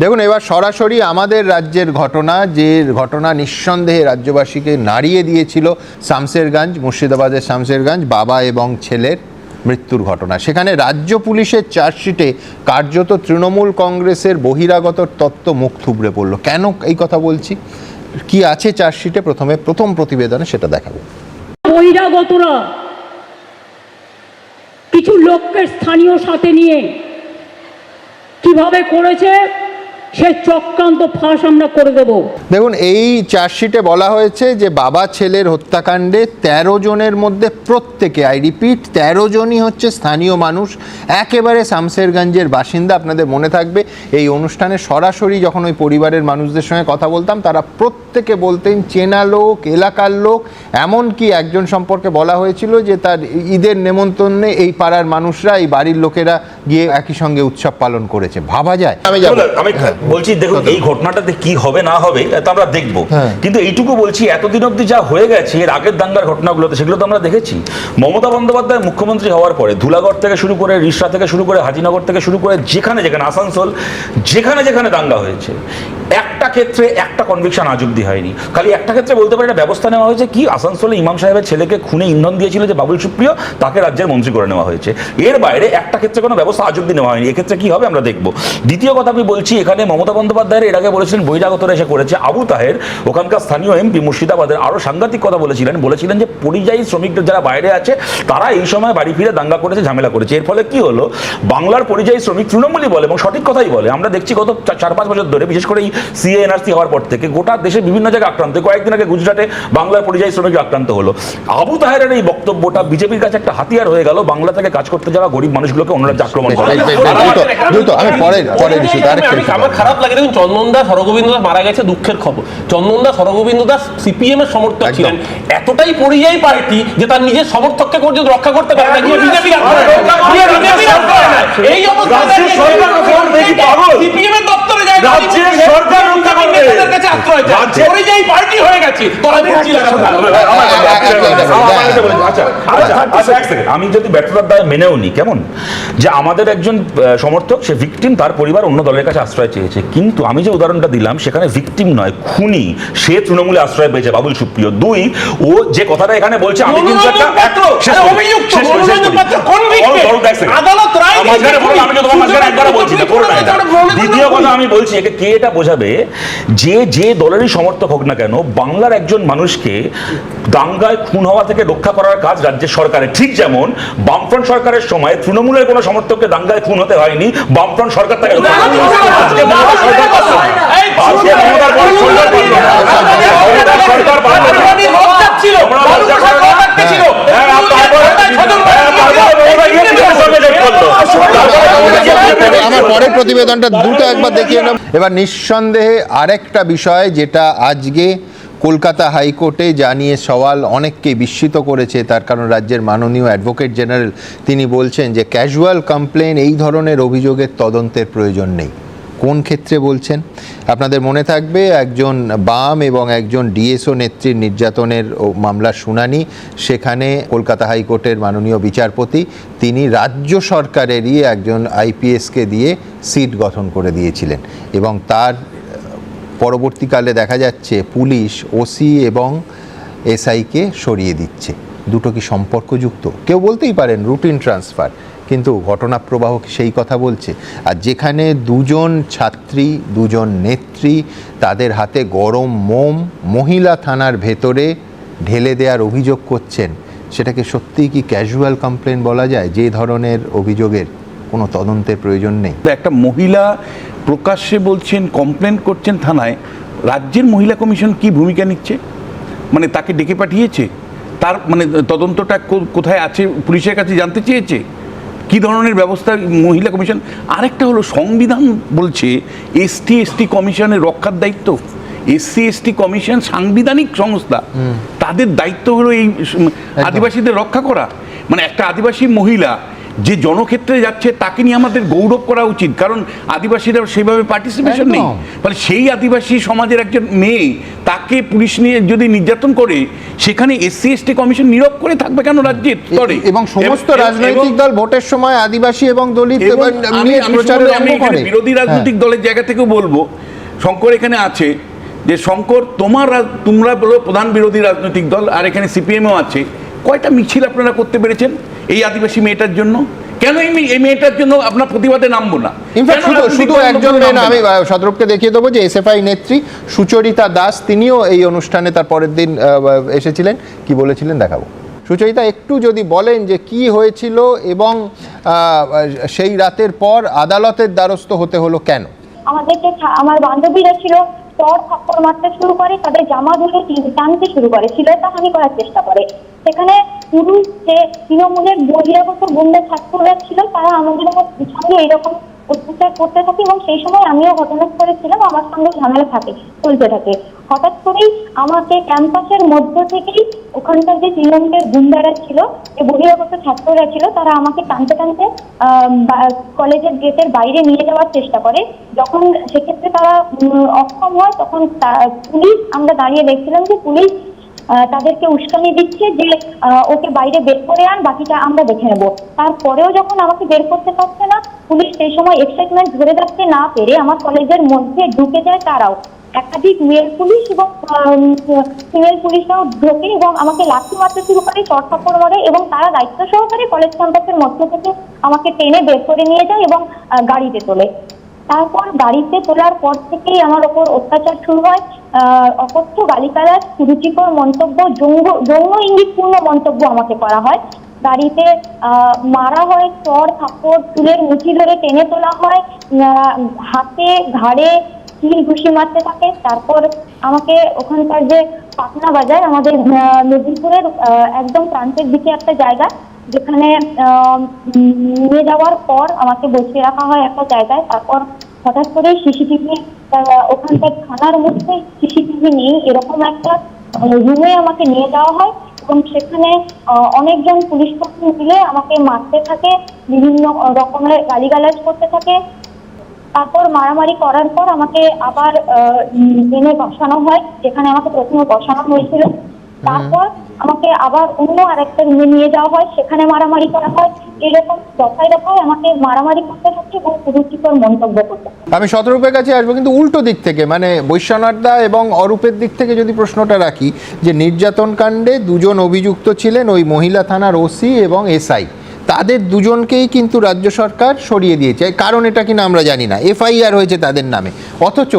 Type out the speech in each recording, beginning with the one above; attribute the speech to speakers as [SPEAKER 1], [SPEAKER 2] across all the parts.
[SPEAKER 1] দেখুন, এবার সরাসরি আমাদের রাজ্যের ঘটনা, যে ঘটনা নিঃসন্দেহে রাজ্যবাসীকে নাড়িয়ে দিয়েছিল শামসেরগঞ্জ মুর্শিদাবাদের শামসেরগঞ্জ বাবা এবং ছেলের মৃত্যুর ঘটনা। সেখানে রাজ্য পুলিশের চার্জশিটে কার্যত তৃণমূল কংগ্রেসের বহিরাগত তত্ত্ব মুখ থুবড়ে পড়ল। কেন এই কথা বলছি? কি আছে চার্জশিটে? প্রথমে, প্রথম প্রতিবেদনে সেটা দেখাবো।
[SPEAKER 2] বহিরাগতরা কিছু লোককে স্থানীয় সাথে নিয়ে কীভাবে করেছে? সে চক্রান্ত ফাঁস আমরা করে দেব।
[SPEAKER 1] দেখুন এই চার্জশিটে বলা হয়েছে যে বাবা ছেলের হত্যাকাণ্ডে ১৩ জনের মধ্যে প্রত্যেকে আই রিপিট ১৩ জনই হচ্ছে স্থানীয় মানুষ। একেবারে শামসেরগঞ্জের বাসিন্দা আপনাদের মনে থাকবে এই অনুষ্ঠানে সরাসরি যখন ওই পরিবারের মানুষদের সঙ্গে কথা বলতাম তারা প্রত্যেকে বলতেন চেনা লোক এলাকার লোক এমনকি একজন সম্পর্কে বলা হয়েছিল যে তার ঈদের নেমন্তন্নে এই পাড়ার মানুষরা এই বাড়ির লোকেরা গিয়ে একই সঙ্গে উৎসব পালন করেছে। ভাবা যায়। আমি
[SPEAKER 3] আমি বলছি দেখুন এই ঘটনাটাতে কি হবে না হবে তা আমরা দেখব।
[SPEAKER 1] হ্যাঁ।
[SPEAKER 3] কিন্তু এইটুকু বলছি এতদিন অবধি যা হয়ে গেছে এর আগের দাঙ্গার ঘটনাগুলোতে সেগুলো তো আমরা দেখেছি। মমতা বন্দ্যোপাধ্যায় মুখ্যমন্ত্রী হওয়ার পরে ধুলাগড় থেকে শুরু করে রিসরা থেকে শুরু করে হাজিনগর থেকে শুরু করে যেখানে যেখানে আসানসোল যেখানে যেখানে দাঙ্গা হয়েছে একটা ক্ষেত্রে একটা কনভিকশন আজ অব্দি হয়নি। খালি একটা ক্ষেত্রে বলতে পারি একটা ব্যবস্থা নেওয়া হয়েছে কি আসানসোলে ইমাম সাহেবের ছেলেকে খুনে ইন্ধন দিয়েছিল যে বাবুল সুপ্রিয় তাকে রাজ্যের মন্ত্রী করে নেওয়া হয়েছে। এর বাইরে একটা ক্ষেত্রে কোনো ব্যবস্থা আজ অব্দি নেওয়া হয়নি। এক্ষেত্রে কি হবে আমরা দেখব। দ্বিতীয় কথা আমি বলছি এখানে মমতা বন্দ্যোপাধ্যায়ের এর আগে বলেছিলেন বহিরাগতরা এসে করেছে আবু তাহের। ওখানকার স্থানীয় এমপি মুর্শিদাবাদের আরও সাংঘাতিক কথা বলেছিলেন। বলেছিলেন যে পরিযায়ী শ্রমিকদের যারা বাইরে আছে তারা এই সময় বাড়ি ফিরে দাঙ্গা করেছে ঝামেলা করেছে। এর ফলে কি হলো? বাংলার পরিযায়ী শ্রমিক তৃণমূলই বলে এবং সঠিক কথাই বলে। আমরা দেখছি গত চার পাঁচ বছর ধরে বিশেষ করে এই সিএ এনআরসি হওয়ার পর থেকে গোটা দেশের বিভিন্ন জায়গায় আক্রান্ত। কয়েকদিন আগে গুজরাটে বাংলার পরিযায়ী শ্রমিক আক্রান্ত হলো। আবু তাহেরের এই বক্তব্যটা বিজেপির কাছে একটা হাতিয়ার হয়ে গেল। বাংলা থেকে কাজ করতে যাওয়া গরিব মানুষগুলোকে অন্য রাজ্যে আক্রমণ করে।
[SPEAKER 1] আমি পরের পরের ইস্যুতে আরেকটা
[SPEAKER 4] খারাপ লাগে। দেখুন চন্দন দাস হরগোবিন্দ দাস মারা গেছে দুঃখের খবর। চন্দন দাস হরগোবিন্দ দাস সিপিএম এর সমর্থক। ছিলেন। এতটাই পরিযায়ী পার্টি যে তার নিজের সমর্থককে পর্যন্ত রক্ষা করতে পারে না বিজেপি এই
[SPEAKER 3] পাগল?
[SPEAKER 4] সিপিএম এর দপ্তরে
[SPEAKER 3] রাজ্যের সরকার রক্ষা করবে। রাজ্যের-
[SPEAKER 4] পরিযায়ী পার্টি হয়ে গেছে
[SPEAKER 3] আচ্ছা, আচ্ছা, আচ্ছা। আমি যদি ব্যর্থতার দায় মেনেও নি কেমন যে আমাদের একজন সমর্থক সে ভিকটিম তার পরিবার অন্য দলের কাছে আশ্রয় চেয়েছে কিন্তু আমি যে উদাহরণটা দিলাম সেখানে ভিকটিম নয় খুনি সে তৃণমূলে আশ্রয় পেয়েছে বাবুল সুপ্রিয় দুই ও যে কথাটা এখানে বলছে আমি কিন্তু একটা দ্বিতীয় কথা আমি বলছি একে কে এটা বোঝাবে যে যে দলেরই সমর্থক হোক না কেন বাংলার একজন মানুষকে দাঙ্গায় খুন হওয়া থেকে রক্ষা করার কাজ রাজ্যের সরকারের ঠিক যেমন বামফ্রন্ট সরকারের সময় তৃণমূলের কোনো সমর্থককে দাঙ্গায় খুন হতে হয়নি বামফ্রন্ট সরকার তাকে সরকার পারল না। মমতার সরকার পারল না। তোমরা লজ্জা করো না? হ্যাঁ, আর তারপরে- হ্যাঁ, তারপরে মমতা গিয়ে বিজেপির সঙ্গে যোগ করল। তারপরে মমতা গিয়ে বিজেপির সঙ্গে
[SPEAKER 1] আমার পরের প্রতিবেদনটা দুটো একবার দেখিয়ে নেব এবার নিঃসন্দেহে আরেকটা বিষয় যেটা আজকে কলকাতা হাইকোর্টে জানিয়ে সওয়াল অনেককে বিস্মিত করেছে, তার কারণ রাজ্যের মাননীয় অ্যাডভোকেট জেনারেল তিনি বলছেন যে ক্যাজুয়াল কমপ্লেন এই ধরনের অভিযোগের তদন্তের প্রয়োজন নেই। কোন ক্ষেত্রে বলছেন? আপনাদের মনে থাকবে একজন বাম এবং একজন ডিএসও নেত্রীর নির্যাতনের মামলার শুনানি, সেখানে কলকাতা হাইকোর্টের মাননীয় বিচারপতি, তিনি রাজ্য সরকারেরই একজন আইপিএসকে দিয়ে সিট গঠন করে দিয়েছিলেন। এবং তার, পরবর্তীকালে দেখা যাচ্ছে পুলিশ, ওসি এবং এসআইকে সরিয়ে দিচ্ছে। দুটো কি সম্পর্কযুক্ত? কেউ বলতেই পারেন, রুটিন ট্রান্সফার। কিন্তু ঘটনা প্রবাহ সেই কথা বলছে। আর যেখানে দুজন ছাত্রী, দুজন নেত্রী তাদের হাতে গরম মোম মহিলা থানার ভেতরে ঢেলে দেওয়ার অভিযোগ করছেন, সেটাকে সত্যিই কি ক্যাজুয়াল কমপ্লেন বলা যায়? যে ধরনের অভিযোগের কোনো তদন্তের প্রয়োজন নেই।
[SPEAKER 5] একটা মহিলা প্রকাশ্যে বলছেন কমপ্লেন করছেন থানায়, রাজ্যের মহিলা কমিশন কি ভূমিকা নিচ্ছে? মানে তাকে ডেকে পাঠিয়েছে? তার মানে তদন্তটা কোথায় আছে? পুলিশের কাছে জানতে চেয়েছে? কি ধরনের ব্যবস্থা মহিলা কমিশন? আরেকটা হলো সংবিধান বলছে এসটি এসটি কমিশনের রক্ষার দায়িত্ব। এসসি এসটি কমিশন সাংবিধানিক সংস্থা। তাদের দায়িত্ব হলো এই আদিবাসীদের রক্ষা করা। মানে একটা আদিবাসী মহিলা যে জনক্ষেত্রে যাচ্ছে তাকে নিয়ে আমাদের গৌরব করা উচিত। কারণ আদিবাসীরা সেভাবে পার্টিসিপেশন নেই। মানে সেই আদিবাসী সমাজের একজন মেয়ে তাকে পুলিশ নিয়ে যদি নির্যাতন করে সেখানে এসসি এসটি কমিশন নীরব করে থাকবে কেন রাজ্যের স্তরে
[SPEAKER 1] এবং সমস্ত রাজনৈতিক দল ভোটের সময় আদিবাসী এবং দলিত।
[SPEAKER 5] বিরোধী
[SPEAKER 1] হ্যাঁ।
[SPEAKER 5] রাজনৈতিক দলের জায়গা থেকেও বলব শঙ্কর এখানে আছে যে শঙ্কর তোমার তোমরা বলো প্রধান বিরোধী রাজনৈতিক দল আর এখানে সিপিএমও আছে কয়টা মিছিল আপনারা করতে পেরেছেন এই আদিবাসী মেয়েটার জন্য কেন এই এই মেয়েটার জন্য আপনার প্রতিবাদে নামবো না?
[SPEAKER 1] ইনফ্যাক্ট শুধু শুধু একজন মেয়ে না আমি আহ, দেখিয়ে দেবো যে এসএফআই নেত্রী সুচরিতা দাস তিনিও এই অনুষ্ঠানে তার পরের দিন এসেছিলেন। কি বলেছিলেন দেখাবো। সুচরিতা একটু যদি বলেন যে কি হয়েছিল এবং সেই রাতের পর আদালতের দ্বারস্থ হতে হলো কেন?
[SPEAKER 6] আমাদেরকে ছা- আমার বান্ধবীরা ছিল চর থাপ্পড় মারতে শুরু করে, তাদের জামা ধরে টানতে শুরু করে হানি করার চেষ্টা করে। সেখানে পুরুষ যে তৃণমূলের বহিরাগত গুন্ডা ছাত্ররা ছিল, তারা আমাদের সঙ্গে এইরকম অত্যাচার করতে থাকে এবং সেই সময় আমিও ঘটনাস্থলে ছিলাম, আমার সঙ্গে ঝামেলা থাকে, চলতে থাকে। হঠাৎ করেই আমাকে ক্যাম্পাসের মধ্য থেকেই ওখানকার যে তৃণমূলের গুন্ডারা ছিল, যে বহিরাগত ছাত্ররা ছিল, তারা আমাকে টানতে টানতে কলেজের গেটের বাইরে নিয়ে যাওয়ার চেষ্টা করে। যখন সেক্ষেত্রে তারা অক্ষম হয়, তখন পুলিশ, আমরা দাঁড়িয়ে দেখছিলাম যে পুলিশ তাদেরকে উস্কানি দিচ্ছে যে ওকে বাইরে বের করে আন, বাকিটা আমরা দেখে নেব। তারপরেও যখন আমাকে বের করতে পারছে না পুলিশ সেই সময় এক্সাইটমেন্ট ধরে রাখতে না পেরে আমার কলেজের মধ্যে ঢুকে যায় তারাও। একাধিক মেল পুলিশ এবং ফিমেল পুলিশরাও ঢোকে এবং আমাকে লাঠি মারতে শুরু করে চট কাপড় মারে এবং তারা দায়িত্ব সহকারে কলেজ ক্যাম্পাসের মধ্য থেকে আমাকে টেনে বের করে নিয়ে যায় এবং গাড়িতে তোলে। তারপর গাড়িতে তোলার পর থেকেই আমার ওপর অত্যাচার শুরু হয়। অকথ্য গালিগালাজ, কুরুচিকর মন্তব্য যৌন যৌন ইঙ্গিতপূর্ণ মন্তব্য আমাকে করা হয়। গাড়িতে মারা হয়, চর থাপ্পড় চুলের মুঠি ধরে টেনে তোলা হয় হাতে, ঘাড়ে কিল ঘুষি মারতে থাকে, তারপর আমাকে ওখানকার যে পাটনা বাজার, আমাদের মেদিনীপুরের একদম প্রান্তের দিকে একটা জায়গা, যেখানে নিয়ে যাওয়ার পর আমাকে বসিয়ে রাখা হয় একটা জায়গায়, তারপর হঠাৎ করে সিসিটিভি ওখানকার থানার মধ্যে সিসিটিভি নেই, এরকম একটা রুমে আমাকে নিয়ে যাওয়া হয় এবং সেখানে আহ, অনেকজন পুলিশ কর্মী মিলে আমাকে মারতে থাকে বিভিন্ন রকমের গালিগালাজ করতে থাকে। তারপর মারামারি করার পর আমাকে আবার এনে বসানো হয় যেখানে আমাকে প্রথমে বসানো হয়েছিল। তারপর আমাকে আবার অন্য আরেকটা রুমে নিয়ে যাওয়া হয়, সেখানে মারামারি করা হয়। এরকম দফায় দফায় আমাকে মারামারি করতে থাকছে এবং মন্তব্য করতে
[SPEAKER 1] আমি শতরূপের কাছে আসব, কিন্তু উল্টো দিক থেকে মানে বৈশ্বনাথদা এবং অরূপের দিক থেকে যদি প্রশ্নটা রাখি, যে নির্যাতন কাণ্ডে দুজন অভিযুক্ত ছিলেন ওই মহিলা থানার ওসি এবং এসআই। তাদের দুজনকেই কিন্তু রাজ্য সরকার সরিয়ে দিয়েছে। কারণ এটা কিনা আমরা জানি না। এফআইআর হয়েছে তাদের নামে। অথচ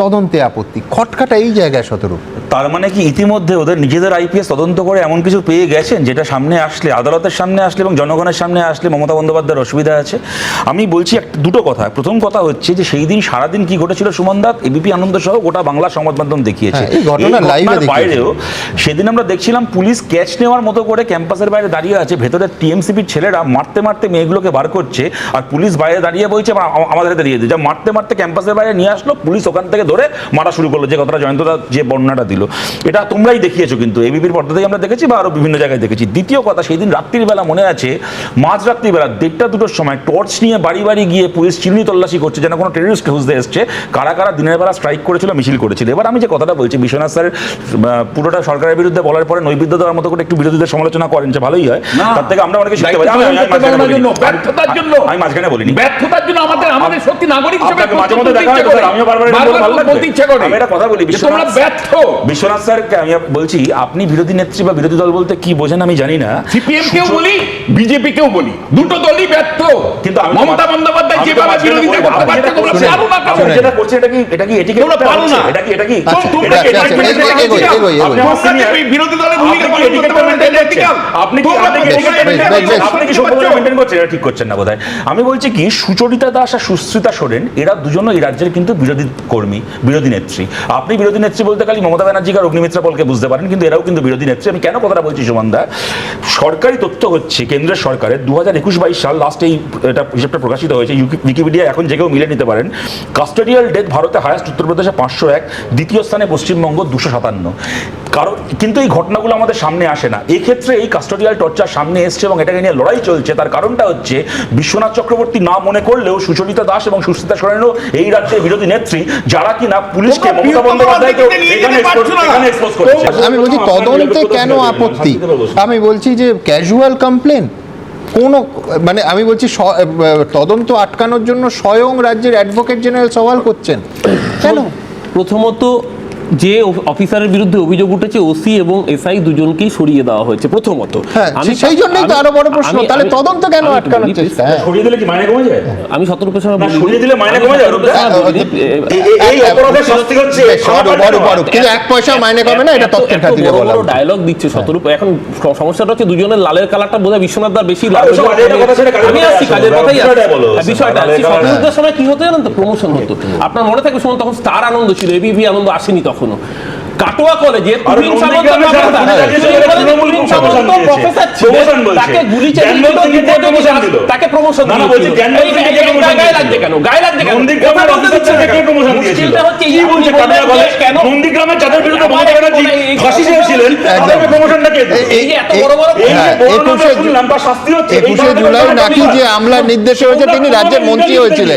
[SPEAKER 1] তদন্তে আপত্তি। খটকাটা এই জায়গায় শতরূপ।
[SPEAKER 3] তার মানে কি ইতিমধ্যে ওদের নিজেদের আইপিএস তদন্ত করে এমন কিছু পেয়ে গেছেন যেটা সামনে আসলে আদালতের সামনে আসলে এবং জনগণের সামনে আসলে মমতা বন্দ্যোপাধ্যায়ের অসুবিধা আছে? আমি বলছি একটা দুটো কথা। প্রথম কথা হচ্ছে যে সেই দিন সারাদিন কি ঘটেছিল সুমন দাস এবিপি আনন্দ সহ গোটা বাংলা সংবাদ মাধ্যম দেখিয়েছে।
[SPEAKER 1] হ্যাঁ, দেখিয়েছে।
[SPEAKER 3] বাইরেও সেদিন আমরা দেখছিলাম পুলিশ ক্যাচ নেওয়ার মতো করে ক্যাম্পাসের বাইরে দাঁড়িয়ে আছে। ভেতরে টিএমসিপির ছেলেরা মারতে মারতে মেয়েগুলোকে বার করছে আর পুলিশ বাইরে দাঁড়িয়ে বলছে "আমা- আমা- আমাদের হাতে দিয়ে মারতে মারতে ক্যাম্পাসের বাইরে নিয়ে আসলো পুলিশ ওখান থেকে ধরে মারা শুরু করল। যে কথাটা জয়ন্তদা যে বর্ণনাটা দিল। এটা তোমরাই দেখিয়েছো কিন্তু এবিপির পর্দাতেই আমরা দেখেছি বা আরও বিভিন্ন জায়গায় দেখেছি। দ্বিতীয় কথা সেই দিন রাত্রির বেলা মনে আছে মাঝ রাত্রিবেলা দেড়টা দুটোর সময় টর্চ নিয়ে বাড়ি বাড়ি গিয়ে পুলিশ চিরুনি তল্লাশি করছে যেন কোনো টেরিস্ট খুঁজতে এসছে। কারা কারা দিনের বেলা স্ট্রাইক করেছিল মিছিল করেছিল। এবার আমি যে কথাটা বলছি বিশ্বনাথ স্যার পুরোটা সরকারের বিরুদ্ধে বলার পরে নৈবিদ্য দেওয়ার মতো করে একটু বিরোধীদের সমালোচনা করেন যে ভালোই হয়। তার থেকে আমরা অনেকে শিখতে পারি। আমি- মাঝখানে বলিনি।
[SPEAKER 5] ব্যর্থতার জন্য। আমাদের আমাদের সত্যি নাগরিক হিসেবে
[SPEAKER 3] মাঝে মধ্যে দেখা হয় স্যার, আমিও বারবার বলতে।
[SPEAKER 5] ইচ্ছে করে।
[SPEAKER 3] আমি একটা কথা বলি,
[SPEAKER 5] তোমরা ব্যর্থ।
[SPEAKER 3] বিশ্বনাথ স্যারকে আমি বলছি আপনি বিরোধী নেত্রী বা বিরোধী দল বলতে কি বোঝেন আমি জানি না
[SPEAKER 5] সিপিএম কেও বলি বিজেপি কেও বলি দুটো দলই ব্যর্থ
[SPEAKER 3] কিন্তু
[SPEAKER 5] মমতা বন্দ্যোপাধ্যায় যেভাবে
[SPEAKER 3] মাঝখানে
[SPEAKER 5] বিরোধিতা
[SPEAKER 3] বলি,
[SPEAKER 5] করতে পারছে তোমরা পারো না?
[SPEAKER 3] যেটা করছেন এটা কি এটা কি এটিকে
[SPEAKER 5] তোমরা পারো না।
[SPEAKER 3] এটা কি এটা কি
[SPEAKER 5] তোমরা
[SPEAKER 1] এটা-
[SPEAKER 5] কি।
[SPEAKER 3] আপনি
[SPEAKER 5] বিরোধী দলের ভূমিকা পালন করতে?
[SPEAKER 3] আপনি কি আপনি কি maintain করছেন? এটা ঠিক করছেন না বোধহয় আমি বলছি কি সুচরিতা দাস আর সুস্মিতা সোরেন এরা দুজনও এই রাজ্যের কিন্তু বিরোধী কর্মী বিরোধী নেত্রী আপনি বিরোধী নেত্রী বলতে খালি মমতা ব্যানার্জি আর অগ্নিমিত্রা পলকে বুঝতে পারেন কিন্তু এরাও কিন্তু বিরোধী নেত্রী। আমি কেন কথাটা বলছি সুমনদা সরকারি তথ্য হচ্ছে কেন্দ্রের সরকারের দু হাজার একুশ বাইশ সাল লাস্ট এই এটা হিসেবটা প্রকাশিত হয়েছে উইকিপিডিয়া এখন যে কেউ মিলে নিতে পারেন কাস্টোডিয়াল ডেথ ভারতে হায়েস্ট উত্তরপ্রদেশে পাঁচশো এক দ্বিতীয় স্থানে পশ্চিমবঙ্গ দুশো সাতান্ন। কারণ কিন্তু এই ঘটনাগুলো আমাদের সামনে আসে না। এই ক্ষেত্রে এই কাস্টোডিয়াল টর্চার সামনে এসছে এবং এটাকে নিয়ে লড়াই চলছে। তার কারণটা হচ্ছে বিশ্বনাথ চক্রবর্তী না মনে করলেও সুচরিতা দাস এবং সুস্মিতা সোরেনও এই রাজ্যের বিরোধী নেত্রী যারা কিনা পুলিশকে মমতা বন্দ্যোপাধ্যায়কে
[SPEAKER 1] আমি বলছি তদন্তে কেন আপত্তি? আমি বলছি যে ক্যাজুয়াল কমপ্লেন কোন মানে আমি বলছি তদন্ত আটকানোর জন্য স্বয়ং রাজ্যের অ্যাডভোকেট জেনারেল সওয়াল করছেন। কেন?
[SPEAKER 4] প্রথমত যে অফিসারের বিরুদ্ধে অভিযোগ উঠেছে ওসি এবং এসআই দুজনকেই সরিয়ে দেওয়া হয়েছে প্রথমত।
[SPEAKER 1] হ্যাঁ
[SPEAKER 4] আমি-
[SPEAKER 1] সেই জন্যই তো আরও বড় প্রশ্ন। তাহলে তদন্ত কেন আটকানোর চেষ্টা? হ্যাঁ।
[SPEAKER 3] সরিয়ে দিলে কি মাইনে কমে যায়?
[SPEAKER 4] আমি সতর্ক
[SPEAKER 3] সরিয়ে দিলে মাইনে কমে যায়, এই- এই- অপরাধের শাস্তি হচ্ছে
[SPEAKER 1] বড়, বড়। কিন্তু এক পয়সা মাইনে কমে না এটা তথ্যটা দিলে বলা।
[SPEAKER 4] ডায়লগ দিচ্ছে শতরূপ এখন সমস্যাটা হচ্ছে দুজনের লালের কালারটা বোধহয় বিশ্বনাথ দার বেশি লাল হয়ে
[SPEAKER 3] আজের কথা
[SPEAKER 4] আমি আসছি কাজের কথাই
[SPEAKER 3] বিষয়টা
[SPEAKER 4] আসছি। হ্যাঁ, বিষয়টা আসছি। সময় কি হতো জানেন তো? প্রমোশন হতো। আপনার মনে থাকে শুনুন তখন স্টার আনন্দ ছিল এবিপি আনন্দ আসেনি তখনো কাটোয়া কলেজে সামন্ত প্রফেসর, ছিলেন, তাকে গুলি চালিয়ে। তাকে প্রমোশন
[SPEAKER 3] না, না, বলছি জ্ঞানদীপ
[SPEAKER 4] এই-
[SPEAKER 3] সিংকে
[SPEAKER 4] এই- এই
[SPEAKER 3] promotion
[SPEAKER 4] গায়ে লাগছে কেন? গায়ে লাগছে কেন
[SPEAKER 3] নন্দীগ্রামের অফিসার থেকে
[SPEAKER 4] কেন?
[SPEAKER 3] দিয়েছিল। কি বলছে?
[SPEAKER 4] বললেন
[SPEAKER 3] কলেজ?
[SPEAKER 4] কেন?
[SPEAKER 3] নন্দীগ্রামে যাদের বিরুদ্ধে মমতা ব্যানার্জি
[SPEAKER 4] এই- এই
[SPEAKER 3] ফাঁসি চেয়েছিলেন
[SPEAKER 4] বলতে-
[SPEAKER 3] প্রমোশনটা কে
[SPEAKER 4] এই যে এত বড় বড়
[SPEAKER 3] এই যে বড় নাম
[SPEAKER 1] একুশে জুলাই নাকি যে আমলার নির্দেশে হয়েছে তিনি রাজ্যের মন্ত্রী হয়েছিলেন।